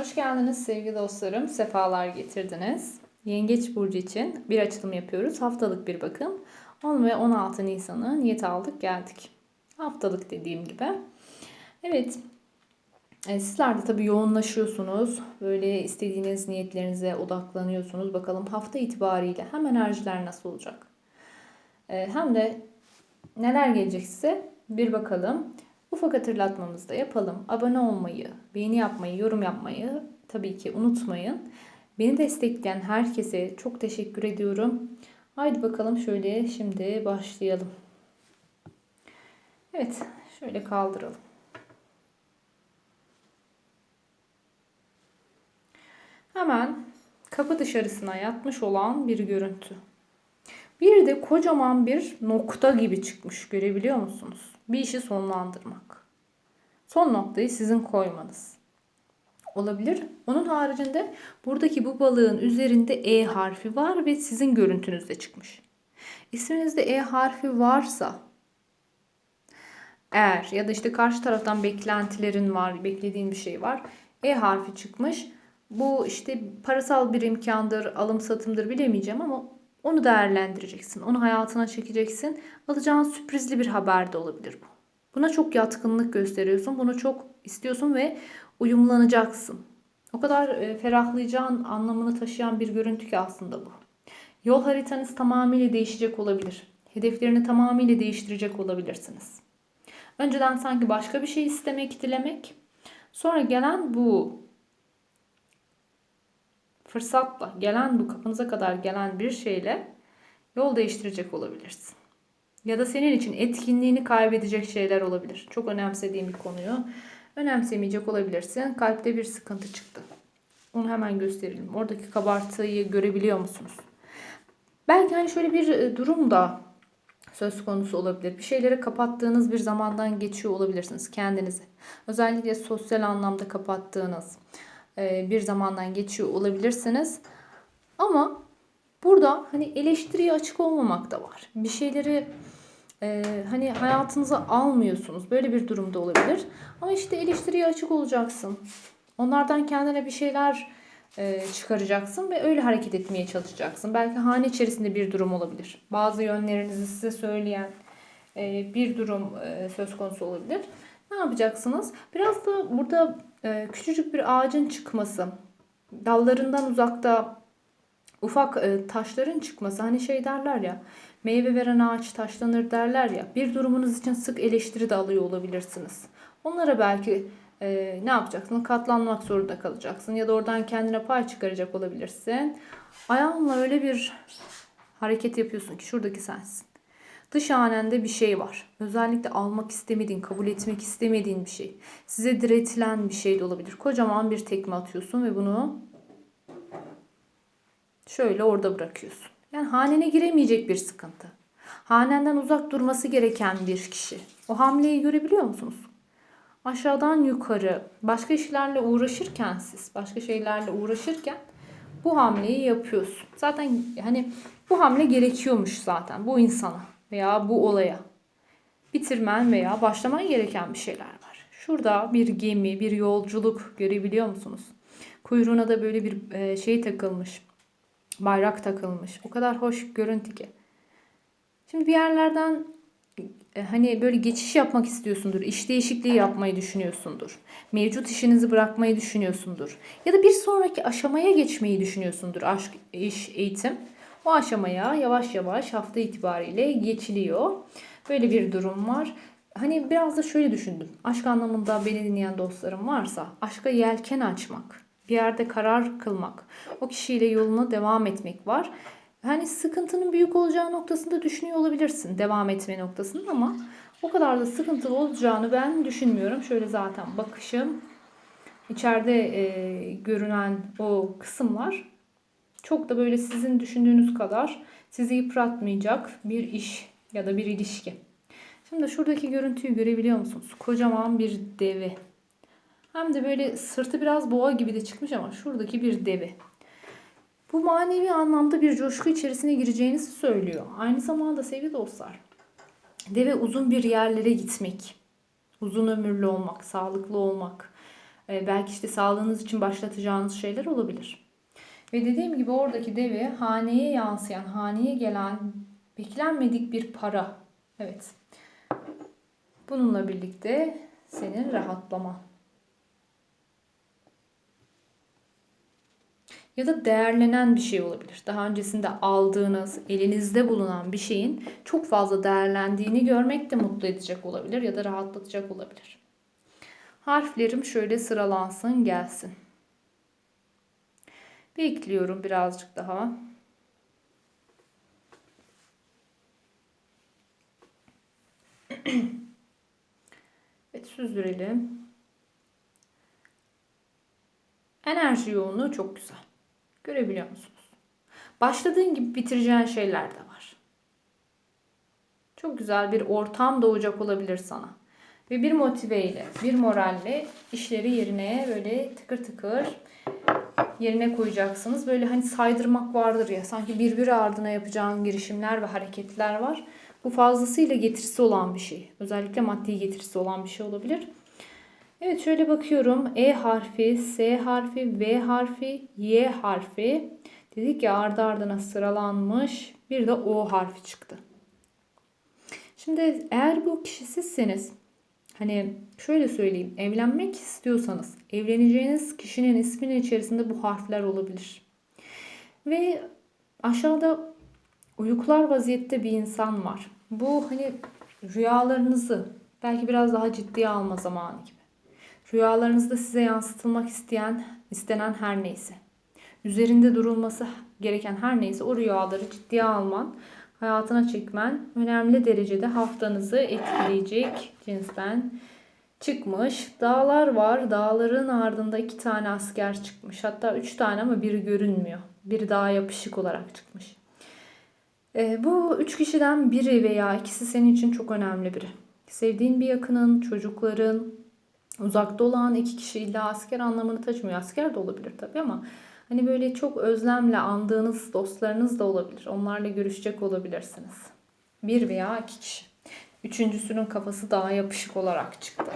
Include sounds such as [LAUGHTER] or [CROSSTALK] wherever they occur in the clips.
Hoş geldiniz sevgili dostlarım. Sefalar getirdiniz. Yengeç burcu için bir açılım yapıyoruz. Haftalık bir bakım. 10 ve 16 Nisan'ı niyet aldık geldik. Haftalık dediğim gibi. Evet. E, sizler de tabii yoğunlaşıyorsunuz. Böyle istediğiniz niyetlerinize odaklanıyorsunuz. Bakalım hafta itibariyle hem enerjiler nasıl olacak? E, hem de neler gelecek size bir bakalım. Ufak hatırlatmamızı da yapalım. Abone olmayı, beğeni yapmayı, yorum yapmayı tabii ki unutmayın. Beni destekleyen herkese çok teşekkür ediyorum. Haydi bakalım şöyle şimdi başlayalım. Evet, şöyle kaldıralım. Hemen kapı dışarısına yatmış olan bir görüntü. Bir de kocaman bir nokta gibi çıkmış görebiliyor musunuz? Bir işi sonlandırmak. Son noktayı sizin koymanız. Olabilir. Onun haricinde buradaki bu balığın üzerinde E harfi var ve sizin görüntünüzde çıkmış. İsminizde E harfi varsa eğer ya da işte karşı taraftan beklentilerin var, beklediğin bir şey var. E harfi çıkmış. Bu işte parasal bir imkandır, alım satımdır bilemeyeceğim ama onu değerlendireceksin. Onu hayatına çekeceksin. Alacağın sürprizli bir haber de olabilir bu. Buna çok yatkınlık gösteriyorsun. Bunu çok istiyorsun ve uyumlanacaksın. O kadar e, ferahlayacağın anlamını taşıyan bir görüntü ki aslında bu. Yol haritanız tamamıyla değişecek olabilir. Hedeflerini tamamıyla değiştirecek olabilirsiniz. Önceden sanki başka bir şey istemek, dilemek. Sonra gelen bu fırsatla, gelen bu kapınıza kadar gelen bir şeyle yol değiştirecek olabilirsin. Ya da senin için etkinliğini kaybedecek şeyler olabilir. Çok önemsediğim bir konuyu önemsemeyecek olabilirsin. Kalpte bir sıkıntı çıktı. Onu hemen gösterelim. Oradaki kabartıyı görebiliyor musunuz? Belki hani şöyle bir e, durum da söz konusu olabilir. Bir şeyleri kapattığınız bir zamandan geçiyor olabilirsiniz kendinizi. Özellikle sosyal anlamda kapattığınız bir zamandan geçiyor olabilirsiniz. Ama burada hani eleştiriye açık olmamak da var. Bir şeyleri e, hani hayatınıza almıyorsunuz. Böyle bir durumda olabilir. Ama işte eleştiriye açık olacaksın. Onlardan kendine bir şeyler e, çıkaracaksın ve öyle hareket etmeye çalışacaksın. Belki hane içerisinde bir durum olabilir. Bazı yönlerinizi size söyleyen e, bir durum e, söz konusu olabilir. Ne yapacaksınız? Biraz da burada e, küçücük bir ağacın çıkması, dallarından uzakta ufak e, taşların çıkması. Hani şey derler ya, meyve veren ağaç taşlanır derler ya. Bir durumunuz için sık eleştiri de alıyor olabilirsiniz. Onlara belki e, ne yapacaksın? Katlanmak zorunda kalacaksın ya da oradan kendine pay çıkaracak olabilirsin. Ayağınla öyle bir hareket yapıyorsun ki şuradaki sensin. Dış hanende bir şey var. Özellikle almak istemediğin, kabul etmek istemediğin bir şey. Size diretilen bir şey de olabilir. Kocaman bir tekme atıyorsun ve bunu şöyle orada bırakıyorsun. Yani hanene giremeyecek bir sıkıntı. Hanenden uzak durması gereken bir kişi. O hamleyi görebiliyor musunuz? Aşağıdan yukarı başka işlerle uğraşırken siz, başka şeylerle uğraşırken bu hamleyi yapıyorsun. Zaten hani bu hamle gerekiyormuş zaten bu insana veya bu olaya. Bitirmen veya başlaman gereken bir şeyler var. Şurada bir gemi, bir yolculuk görebiliyor musunuz? Kuyruğuna da böyle bir e, şey takılmış. Bayrak takılmış. O kadar hoş görüntü ki. Şimdi bir yerlerden e, hani böyle geçiş yapmak istiyorsundur. İş değişikliği yapmayı düşünüyorsundur. Mevcut işinizi bırakmayı düşünüyorsundur. Ya da bir sonraki aşamaya geçmeyi düşünüyorsundur. Aşk, iş, eğitim. O aşamaya yavaş yavaş hafta itibariyle geçiliyor. Böyle bir durum var. Hani biraz da şöyle düşündüm. Aşk anlamında beni dinleyen dostlarım varsa aşka yelken açmak, bir yerde karar kılmak, o kişiyle yoluna devam etmek var. Hani sıkıntının büyük olacağı noktasında düşünüyor olabilirsin devam etme noktasında ama o kadar da sıkıntılı olacağını ben düşünmüyorum. Şöyle zaten bakışım içeride e, görünen o kısımlar çok da böyle sizin düşündüğünüz kadar sizi yıpratmayacak bir iş ya da bir ilişki. Şimdi şuradaki görüntüyü görebiliyor musunuz? Kocaman bir devi. Hem de böyle sırtı biraz boğa gibi de çıkmış ama şuradaki bir devi. Bu manevi anlamda bir coşku içerisine gireceğinizi söylüyor. Aynı zamanda sevgili dostlar, deve uzun bir yerlere gitmek, uzun ömürlü olmak, sağlıklı olmak, E, belki işte sağlığınız için başlatacağınız şeyler olabilir. Ve dediğim gibi oradaki devi haneye yansıyan, haneye gelen beklenmedik bir para. Evet. Bununla birlikte senin rahatlaman. Ya da değerlenen bir şey olabilir. Daha öncesinde aldığınız, elinizde bulunan bir şeyin çok fazla değerlendiğini görmek de mutlu edecek olabilir ya da rahatlatacak olabilir. Harflerim şöyle sıralansın, gelsin. Bekliyorum birazcık daha. [CLEARS THROAT] evet süzdürelim. Enerji yoğunluğu çok güzel. Görebiliyor musunuz? Başladığın gibi bitireceğin şeyler de var. Çok güzel bir ortam doğacak olabilir sana. Ve bir motiveyle, bir moralle işleri yerine böyle tıkır tıkır yerine koyacaksınız. Böyle hani saydırmak vardır ya sanki birbiri ardına yapacağın girişimler ve hareketler var. Bu fazlasıyla getirisi olan bir şey. Özellikle maddi getirisi olan bir şey olabilir. Evet şöyle bakıyorum. E harfi, S harfi, V harfi, Y harfi. Dedik ya ardı ardına sıralanmış. Bir de O harfi çıktı. Şimdi eğer bu kişi sizseniz hani şöyle söyleyeyim. Evlenmek istiyorsanız evleneceğiniz kişinin isminin içerisinde bu harfler olabilir. Ve aşağıda uyuklar vaziyette bir insan var. Bu hani rüyalarınızı belki biraz daha ciddiye alma zamanı gibi. Rüyalarınızda size yansıtılmak isteyen, istenen her neyse. Üzerinde durulması gereken her neyse o rüyaları ciddiye alman, hayatına çekmen önemli derecede haftanızı etkileyecek cinsten çıkmış. Dağlar var. Dağların ardında iki tane asker çıkmış. Hatta üç tane ama biri görünmüyor. Biri daha yapışık olarak çıkmış. E, bu üç kişiden biri veya ikisi senin için çok önemli biri. Sevdiğin bir yakının, çocukların, uzakta olan iki kişi illa asker anlamını taşımıyor. Asker de olabilir tabii ama hani böyle çok özlemle andığınız dostlarınız da olabilir. Onlarla görüşecek olabilirsiniz. Bir veya iki kişi. Üçüncüsünün kafası daha yapışık olarak çıktı.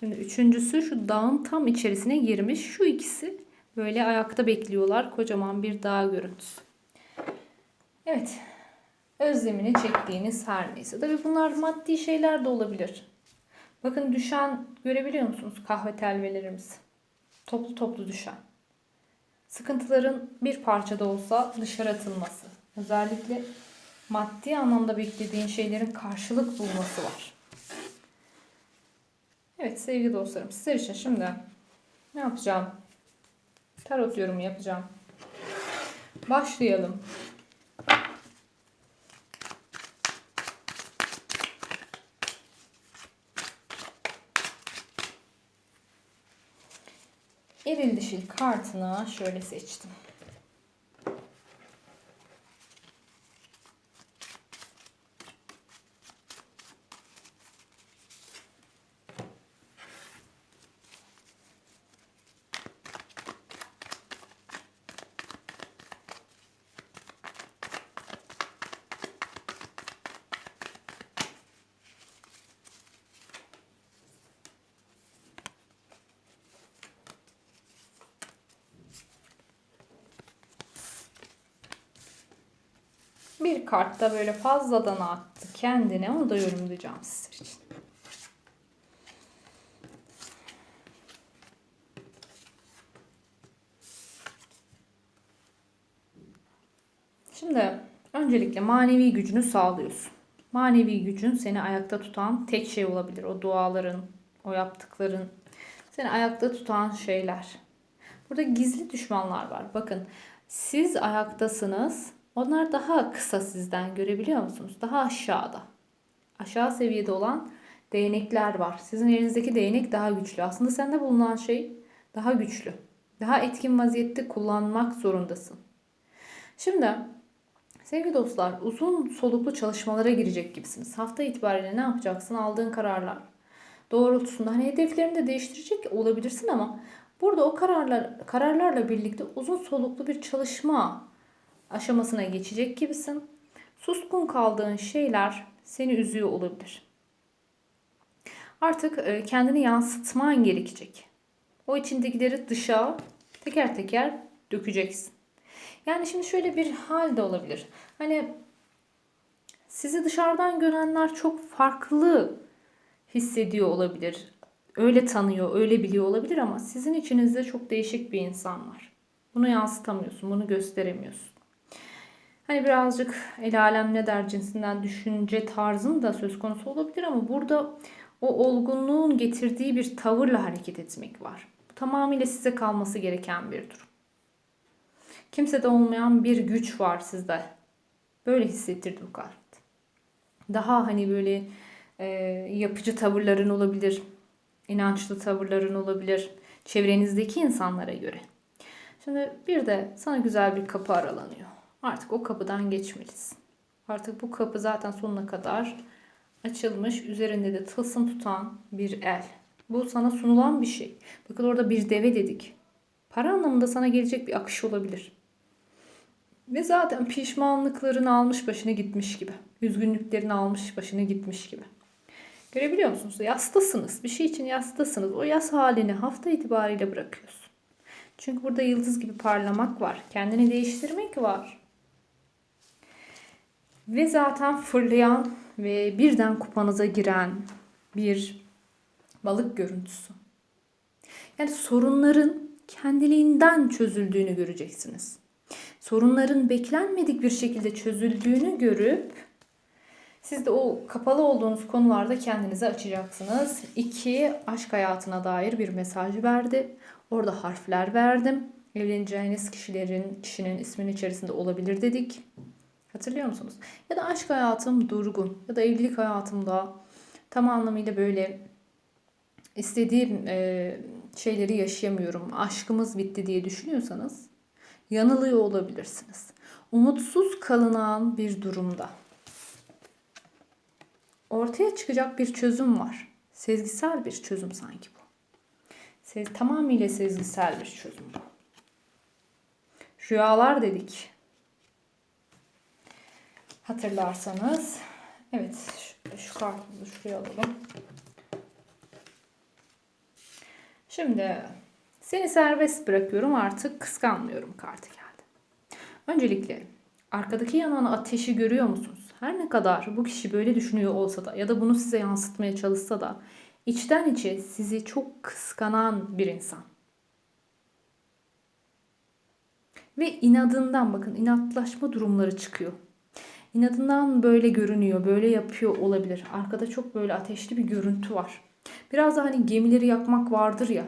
Şimdi üçüncüsü şu dağın tam içerisine girmiş. Şu ikisi böyle ayakta bekliyorlar. Kocaman bir dağ görüntüsü. Evet. Özlemini çektiğiniz her neyse. Tabii bunlar maddi şeyler de olabilir. Bakın düşen görebiliyor musunuz kahve telvelerimiz? Toplu toplu düşen. Sıkıntıların bir parçada olsa dışarı atılması. Özellikle maddi anlamda beklediğin şeylerin karşılık bulması var. Evet sevgili dostlarım sizler için şimdi ne yapacağım? Tarot yorumu yapacağım. Başlayalım. Eril dişil kartını şöyle seçtim. Bir kart da böyle fazladan attı kendine. Onu da yorumlayacağım sizler için. Şimdi öncelikle manevi gücünü sağlıyorsun. Manevi gücün seni ayakta tutan tek şey olabilir. O duaların, o yaptıkların, seni ayakta tutan şeyler. Burada gizli düşmanlar var. Bakın siz ayaktasınız onlar daha kısa sizden görebiliyor musunuz? Daha aşağıda. Aşağı seviyede olan değnekler var. Sizin elinizdeki değnek daha güçlü. Aslında sende bulunan şey daha güçlü. Daha etkin vaziyette kullanmak zorundasın. Şimdi sevgili dostlar uzun soluklu çalışmalara girecek gibisiniz. Hafta itibariyle ne yapacaksın? Aldığın kararlar doğrultusunda hani hedeflerini de değiştirecek olabilirsin ama burada o kararlar kararlarla birlikte uzun soluklu bir çalışma aşamasına geçecek gibisin. Suskun kaldığın şeyler seni üzüyor olabilir. Artık e, kendini yansıtman gerekecek. O içindekileri dışa teker teker dökeceksin. Yani şimdi şöyle bir hal de olabilir. Hani sizi dışarıdan görenler çok farklı hissediyor olabilir. Öyle tanıyor, öyle biliyor olabilir ama sizin içinizde çok değişik bir insan var. Bunu yansıtamıyorsun, bunu gösteremiyorsun. Hani birazcık el alem ne der cinsinden düşünce tarzın da söz konusu olabilir ama burada o olgunluğun getirdiği bir tavırla hareket etmek var. Bu tamamıyla size kalması gereken bir durum. Kimsede olmayan bir güç var sizde. Böyle hissettirdi bu kart. Daha hani böyle e, yapıcı tavırların olabilir, inançlı tavırların olabilir çevrenizdeki insanlara göre. Şimdi bir de sana güzel bir kapı aralanıyor. Artık o kapıdan geçmelisin. Artık bu kapı zaten sonuna kadar açılmış. Üzerinde de tılsım tutan bir el. Bu sana sunulan bir şey. Bakın orada bir deve dedik. Para anlamında sana gelecek bir akış olabilir. Ve zaten pişmanlıkların almış başını gitmiş gibi. Üzgünlüklerin almış başını gitmiş gibi. Görebiliyor musunuz? Yastasınız. Bir şey için yastasınız. O yas halini hafta itibariyle bırakıyorsun. Çünkü burada yıldız gibi parlamak var. Kendini değiştirmek var. Ve zaten fırlayan ve birden kupanıza giren bir balık görüntüsü. Yani sorunların kendiliğinden çözüldüğünü göreceksiniz. Sorunların beklenmedik bir şekilde çözüldüğünü görüp siz de o kapalı olduğunuz konularda kendinizi açacaksınız. İki, aşk hayatına dair bir mesaj verdi. Orada harfler verdim. Evleneceğiniz kişilerin, kişinin isminin içerisinde olabilir dedik. Hatırlıyor musunuz? Ya da aşk hayatım durgun ya da evlilik hayatımda tam anlamıyla böyle istediğim e, şeyleri yaşayamıyorum. Aşkımız bitti diye düşünüyorsanız yanılıyor olabilirsiniz. Umutsuz kalınan bir durumda ortaya çıkacak bir çözüm var. Sezgisel bir çözüm sanki bu. Sez, tamamıyla sezgisel bir çözüm bu. Rüyalar dedik. Hatırlarsanız. Evet şu, şu kartımızı şuraya alalım. Şimdi seni serbest bırakıyorum artık kıskanmıyorum kartı geldi. Öncelikle arkadaki yanan ateşi görüyor musunuz? Her ne kadar bu kişi böyle düşünüyor olsa da ya da bunu size yansıtmaya çalışsa da içten içe sizi çok kıskanan bir insan. Ve inadından bakın inatlaşma durumları çıkıyor. İnadından böyle görünüyor, böyle yapıyor olabilir. Arkada çok böyle ateşli bir görüntü var. Biraz da hani gemileri yakmak vardır ya.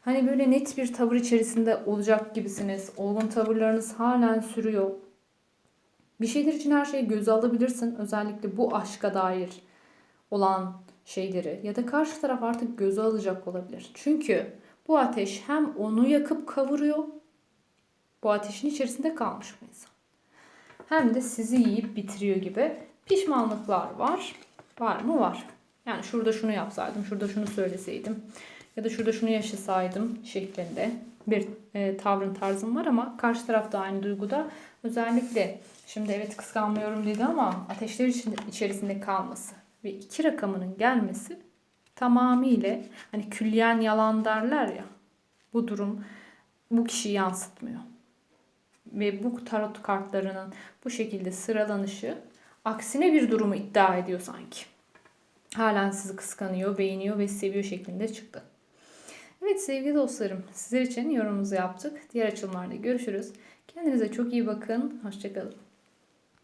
Hani böyle net bir tavır içerisinde olacak gibisiniz. Olgun tavırlarınız halen sürüyor. Bir şeyler için her şeyi göze alabilirsin. Özellikle bu aşka dair olan şeyleri ya da karşı taraf artık göze alacak olabilir. Çünkü bu ateş hem onu yakıp kavuruyor. Bu ateşin içerisinde kalmış bu insan. Hem de sizi yiyip bitiriyor gibi pişmanlıklar var. Var mı? Var. Yani şurada şunu yapsaydım, şurada şunu söyleseydim ya da şurada şunu yaşasaydım şeklinde bir e, tavrın tarzım var ama karşı tarafta aynı duyguda özellikle şimdi evet kıskanmıyorum dedi ama ateşler içerisinde kalması ve iki rakamının gelmesi tamamıyla hani külliyen yalan derler ya bu durum bu kişiyi yansıtmıyor. Ve bu tarot kartlarının bu şekilde sıralanışı aksine bir durumu iddia ediyor sanki. Halen sizi kıskanıyor, beğeniyor ve seviyor şeklinde çıktı. Evet sevgili dostlarım sizler için yorumumuzu yaptık. Diğer açılımlarda görüşürüz. Kendinize çok iyi bakın. Hoşçakalın.